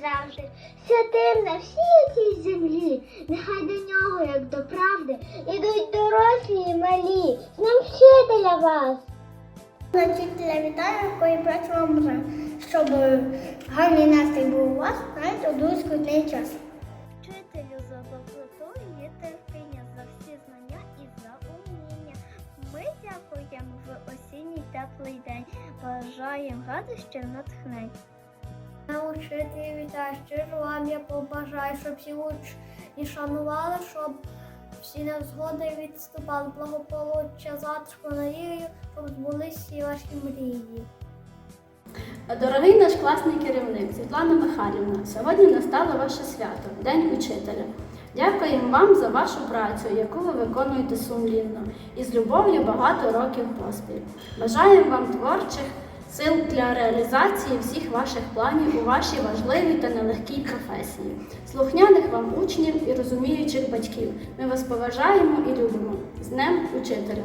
завжди, святим на всій цій землі. Нехай до нього, як до правди, ідуть дорослі і малі. З ним вчителя вас. Вчителя вітаю, кої працю вам бажаю, щоб гарний настрій був у вас навіть у дуже скрутний час. Вчителю за доброту і терпіння, за всі знання і за уміння. Ми дякуємо в осінній теплий день. Бажаємо радощів натхнень. Учителі вітаю, щиро вам я побажаю, щоб всі учні шанували, щоб всі невзгоди відступали, благополуччя, затишку, надію, щоб збулись всі ваші мрії. Дорогий наш класний керівник Світлана Михайлівна, сьогодні настало ваше свято, День учителя. Дякуємо вам за вашу працю, яку ви виконуєте сумлінно і з любов'ю багато років поспіль. Бажаємо вам творчих сил для реалізації всіх ваших планів у вашій важливій та нелегкій професії, слухняних вам учнів і розуміючих батьків. Ми вас поважаємо і любимо. З Днем Учителя!